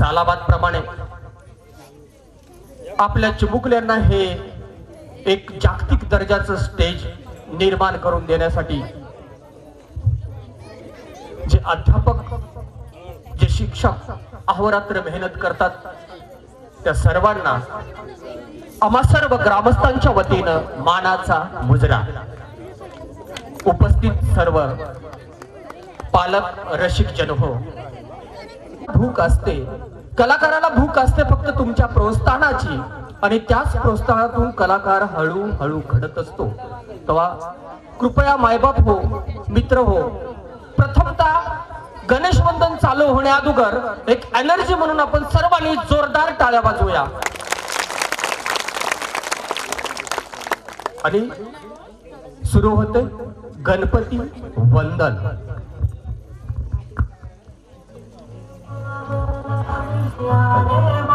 सालाबाद प्रमाणे आपल्या चिमुकल्यांना हे एक जागतिक दर्जाचं स्टेज निर्माण करून देण्यासाठी जे अध्यापक जे शिक्षक अहोरात्र मेहनत करतात त्या सर्वांना आम्हा सर्व ग्रामस्थांच्या वतीनं मानाचा मुजरा. उपस्थित सर्व पालक रसिक जन हो भूक असते. कलाकाराला भूक असते फक्त तुमच्या प्रोत्साहनाची. आणि त्याच प्रोत्साहनातून कलाकार हळूहळू घडत असतो. तेव्हा कृपया मायबाप हो मित्र हो. प्रथमतः गणेश वंदन चालू होण्याअगोदर एक एनर्जी म्हणून आपण सर्वांनी जोरदार टाळ्या वाजवूया. आणि सुरू होते गणपती वंदन. Maria.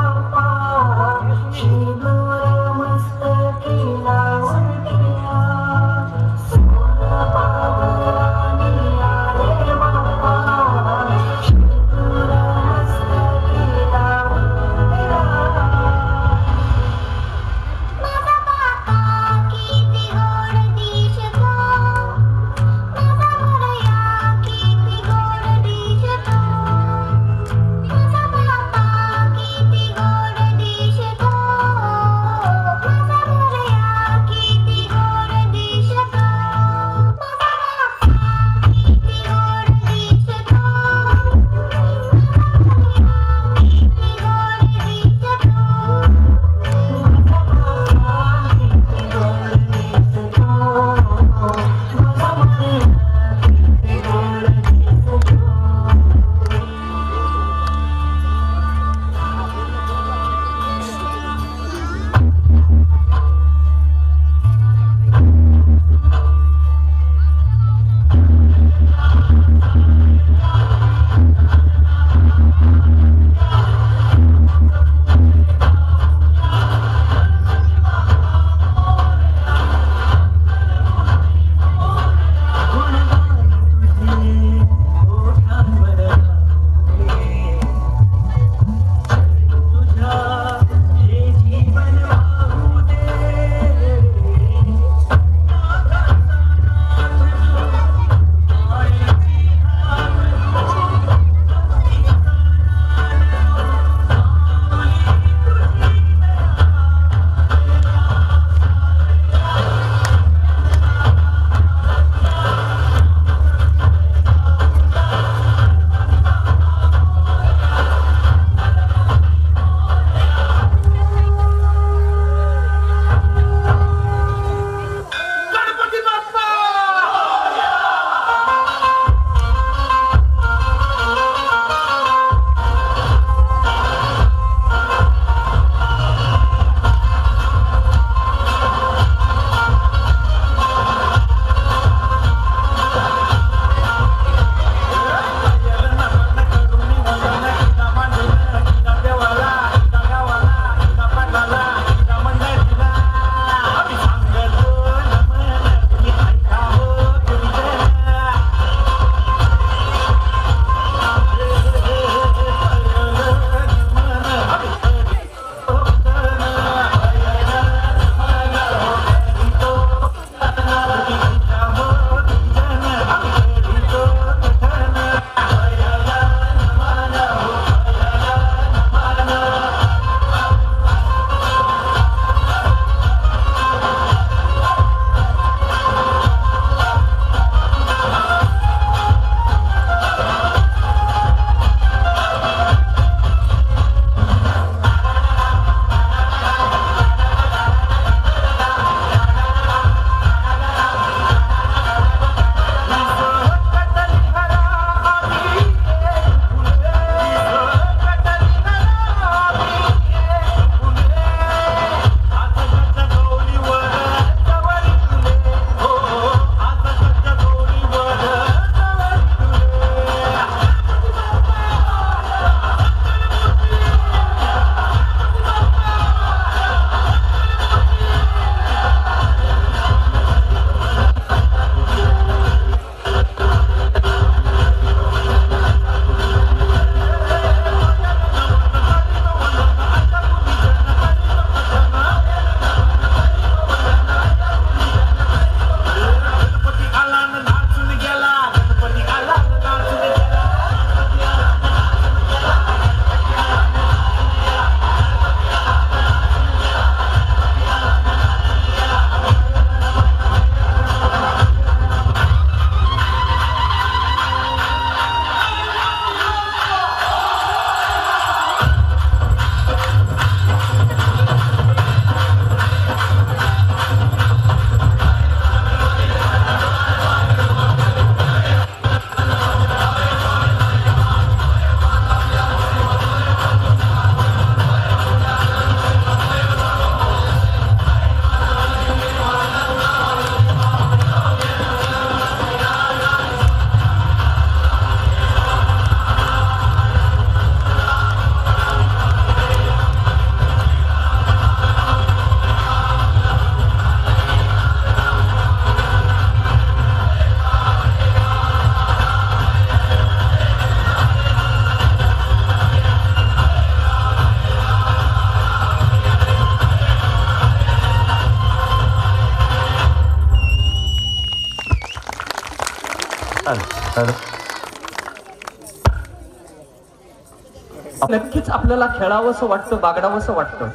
नक्कीच आपल्याला खेळावंसं वाटतं बागडावंसं वाटतं.